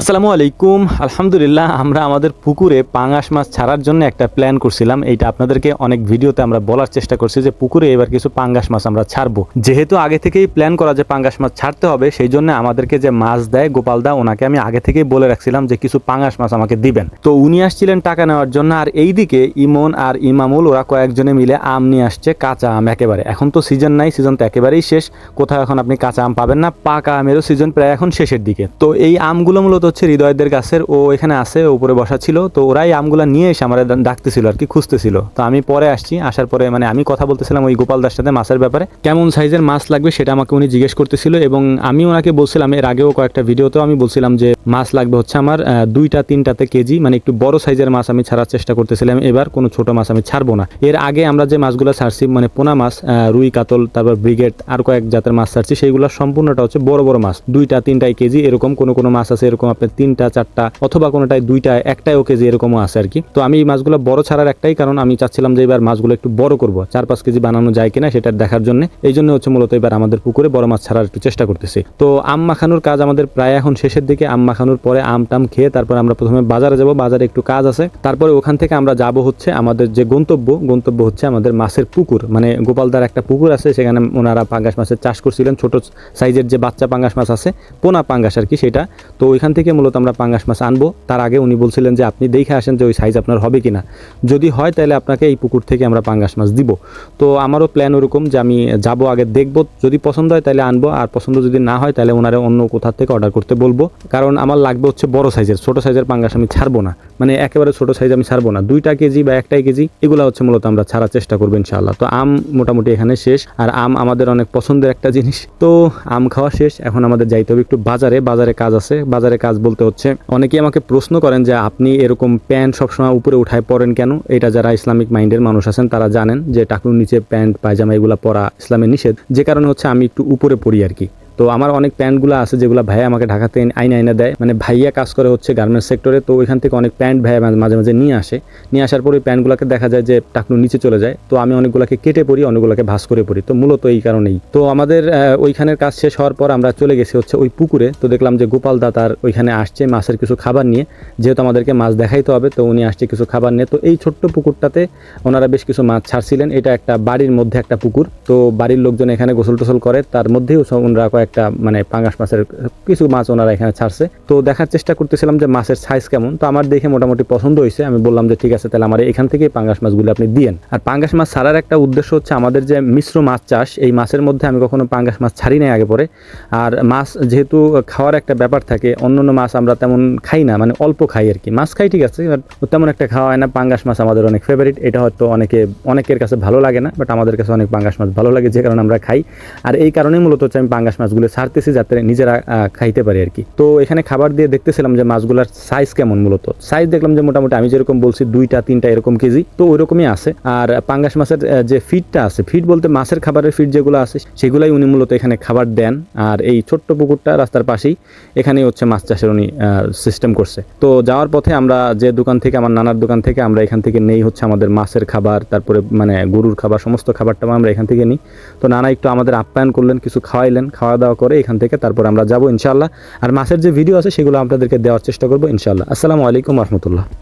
আসসালামু আলাইকুম। আলহামদুলিল্লাহ, আমরা আমাদের পুকুরে পাঙাশ মাছ ছাড়ার জন্য একটা প্ল্যান করছিলাম। এইটা আপনাদেরকে অনেক ভিডিওতে আমরা বলার চেষ্টা করছি যে পুকুরে এবার কিছু পাঙ্গাস মাছ আমরা ছাড়বো। যেহেতু আগে থেকেই প্ল্যান করা যে পাঙ্গাস মাছ ছাড়তে হবে, সেই জন্য আমাদেরকে যে মাছ দেয় গোপাল দা, ওনাকে আমি আগে থেকেই বলে রাখছিলাম যে কিছু পাঙ্গাস মাছ আমাকে দিবেন। তো উনি আসছিলেন টাকা নেওয়ার জন্য, আর এইদিকে ইমন আর ইমামুল, ওরা কয়েকজনে মিলে আম নিয়ে আসছে, কাঁচা আম একেবারে। এখন তো সিজন নাই সিজন তো একেবারেই শেষ। কোথাও এখন আপনি কাঁচা আম পাবেন না, পাকা আমেরও সিজন প্রায় এখন শেষের দিকে। তো এই আমগুলো মূলত হচ্ছে হৃদয়দের গাছের ও এখানে আছে উপরে বসা ছিল। তো ওরাই আমগুলো নিয়ে এসে আমার ডাকতেছিল আর কি, খুঁজতেছিল। তো আমি পরে আসছি, আসার পরে মানে আমি কথা বলতেছিলাম ওই গোপাল দাস সাথে মাছের ব্যাপারে। কেমন সাইজের মাছ লাগবে সেটা আমাকে উনি জিজ্ঞেস করতেছিল এবং আমি ওনাকে বলছিলাম, এর আগেও কয়েকটা ভিডিওতেও আমি বলছিলাম যে মাছ লাগবে হচ্ছে আমার দুইটা, তিনটাতে কেজি মানে একটু বড় সাইজের মাছ আমি ছাড়ার চেষ্টা করতেছিলাম। এবার কোনো ছোট মাছ আমি ছাড়বো না। এর আগে আমরা যে মাছগুলো ছাড়ছি মানে পোনা মাছ রুই, কাতল, তারপর ব্রিগেড, আর কয়েক জাতের মাছ ছাড়ছি সেইগুলো সম্পূর্ণটা হচ্ছে বড় বড় মাছ। দুইটা তিনটাই কেজি, এরকম কোনো কোনো মাছ আছে, এরকম আপনার তিনটা, চারটা অথবা কোনোটায় দুইটা একটাইও কেজি এরকমও আছে আর কি। তো আমি এই মাছগুলো বড় ছাড়ার একটাই কারণ আমি চাচ্ছিলাম যে এবার মাছগুলো একটু বড় করব, চার পাঁচ কেজি বানানো যায় কিনা সেটা দেখার জন্য। এই জন্য হচ্ছে মূলত এবার আমাদের পুকুরে বড় মাছ ছাড়ার একটু চেষ্টা করতেছি। তো আম মাখানোর কাজ আমাদের প্রায় এখন শেষের দিকে। আম মাখানোর পরে আম টাম খেয়ে তারপর আমরা প্রথমে বাজারে যাব, বাজারে একটু কাজ আছে। তারপরে ওখান থেকে আমরা যাব হচ্ছে আমাদের যে গন্তব্য গন্তব্য হচ্ছে আমাদের মাছের পুকুর। মানে গোপালদার একটা পুকুর আছে, সেখানে ওনারা পাঙ্গাস মাছের চাষ করছিলেন। ছোট সাইজের যে বাচ্চা পাঙ্গাস মাছ আছে, পোনা পাঙ্গাস আর কি সেটা। তো ওইখান থেকে মূলত আমরা পাঙ্গাস মাছ আনব। তার আগে উনি বলছিলেন যে, আপনি দেখে আসেন যে ওই সাইজ আপনার হবে কিনা। যদি হয় তাহলে আপনাকে এই পুকুর থেকে আমরা পাঙ্গাস মাছ দিব। তো আমারও প্ল্যান ওরকম যে, আমি যাব আগে দেখব। যদি পছন্দ হয় তাহলে আনব, আর পছন্দ যদি না হয় তাহলে ওনারা অন্য কোথা থেকে অর্ডার করতে বলব। কারণ আমার লাগবে হচ্ছে বড় সাইজের ছোট সাইজের পাঙ্গাস আমি ছাড়বো না। মানে একেবারে ছোট সাইজ আমি ছাড়বো না। দুইটা কেজি বা একটাই কেজি, এগুলো হচ্ছে মূলত আমরা ছাড়ার চেষ্টা করব ইনশাআল্লাহ। তো আম মোটামুটি এখানে শেষ। আর আম আমাদের অনেক পছন্দের একটা জিনিস। তো আম খাওয়া শেষ। এখন আমাদের যাইতে হবে একটু বাজারে। বাজারে কাজ আছে। বাজারে কাজ বলতে হচ্ছে। অনেকেই আমাকে প্রশ্ন করেন যে আপনি এরকম প্যান্ট সবসময় উপরে উঠায় পরেন কেন? এটা যারা ইসলামিক মাইন্ডের মানুষ আছেন, তারা জানেন যে টাকুর নিচে প্যান্ট, পায়জামা এগুলো পরা ইসলামের নিষেধ। যে কারণে হচ্ছে আমি একটু উপরে পড়ি আর কি। তো আমার অনেক প্যান্টগুলো আছে যেগুলো ভাইয়া আমাকে ঢাকাতে আইনা আইনা দেয়। মানে ভাইয়া কাজ করে হচ্ছে গার্মেন্টস সেক্টরে তো ওইখান থেকে অনেক প্যান্ট ভাইয়া মাঝে- মাঝে নিয়ে আসে। নিয়ে আসার পরে ওই প্যান্টগুলোকে দেখা যায় যে টাকলু নিচে চলে যায়। তো আমি অনেকগুলোকে কেটে পড়ি অনেকগুলোকে ভাস করে পড়ি তো মূলত এই কারণেই। তো আমাদের ওইখানের কাজ শেষ হওয়ার পর আমরা চলে গেছি হচ্ছে ওই পুকুরে। তো দেখলাম যে গোপাল দা তার ওইখানে আসছে মাছের কিছু খাবার নিয়ে। যেহেতু আমাদেরকে মাছ দেখাইতে হবে, তো উনি আসছে কিছু খাবার নিয়ে। তো এই ছোট্ট পুকুরটাতে ওনারা বেশ কিছু মাছ ছাড়ছিলেন। এটা একটা বাড়ির মধ্যে একটা পুকুর। তো বাড়ির লোকজন এখানে গোসল টোসল করে। তার মধ্যেও ওনারা ওনারা কয়েকটা মানে পাঙ্গাস মাছের কিছু মাছ ওনারা এখানে ছাড়ছে। তো দেখার চেষ্টা করতেছিলাম যে মাছের সাইজ কেমন। তো আমার দেখে মোটামুটি পছন্দ হয়েছে। আমি বললাম যে ঠিক আছে, তাহলে আমার এখান থেকেই পাঙ্গাস মাছগুলো আপনি দিয়েন। আর পাঙ্গাস মাছ ছাড়ার একটা উদ্দেশ্য হচ্ছে আমাদের যে মিশ্র মাছ চাষ, এই মাছের মধ্যে আমি কখনো পাঙ্গাস মাছ ছাড়ি নাই আগে পরে। আর মাছ যেহেতু খাওয়ার একটা ব্যাপার থাকে অন্য অন্য মাছ আমরা তেমন খাই না মানে অল্প খাই আর কি। মাছ খাই ঠিক আছে তেমন একটা খাওয়া হয় না। পাঙ্গাস মাছ আমাদের অনেক ফেভারিট এটা হয়তো অনেকে, অনেকের কাছে ভালো লাগে না বাট আমাদের কাছে অনেক পাঙ্গাস মাছ ভালো লাগে, যে কারণে আমরা খাই। আর এই কারণেই মূলত হচ্ছে আমি পাঙ্গাস মাছগুলো ছাড়তেছি যাতে নিজেরা খাইতে পারি আর কি। তো এখানে খাবার দিয়ে দেখতেছিলাম যে মাছগুলোর সাইজ কেমন মূলত। সাইজ দেখলাম যে মোটামুটি আমি যেরকম বলছি দুইটা, তিনটা এরকম কেজি। তো ওইরকমই আছে। আর পাঙ্গাস মাছের যে ফিডটা আছে ফিড বলতে মাছের খাবারের ফিড যেগুলো আছে, সেগুলাই উনি মূলত এখানে খাবার দেন। আর এই ছোট্ট পুকুরটা রাস্তার পাশেই এখানেই হচ্ছে মাছ চাষের উনি সিস্টেম করছে। তো যাওয়ার পথে আমরা যে দোকান থেকে, আমার নানার দোকান থেকে আমরা এখান থেকে নেই হচ্ছে আমাদের মাছের খাবার, তারপরে মানে গরুর খাবার, সমস্ত খাবারটা আমরা এখান থেকে নিই। তো নানা একটু আমাদের আপ্যায়ন করলেন, কিছু খাওয়াইলেন, খাওয়া দাওয়া করে এখান থেকে তারপর আমরা যাব ইনশাল্লাহ আর মাছের যে ভিডিও আছে সেগুলো আপনাদেরকে দেওয়ার চেষ্টা করব ইনশাল্লাহ আসসালামু আলাইকুম রহমতুল্লাহ।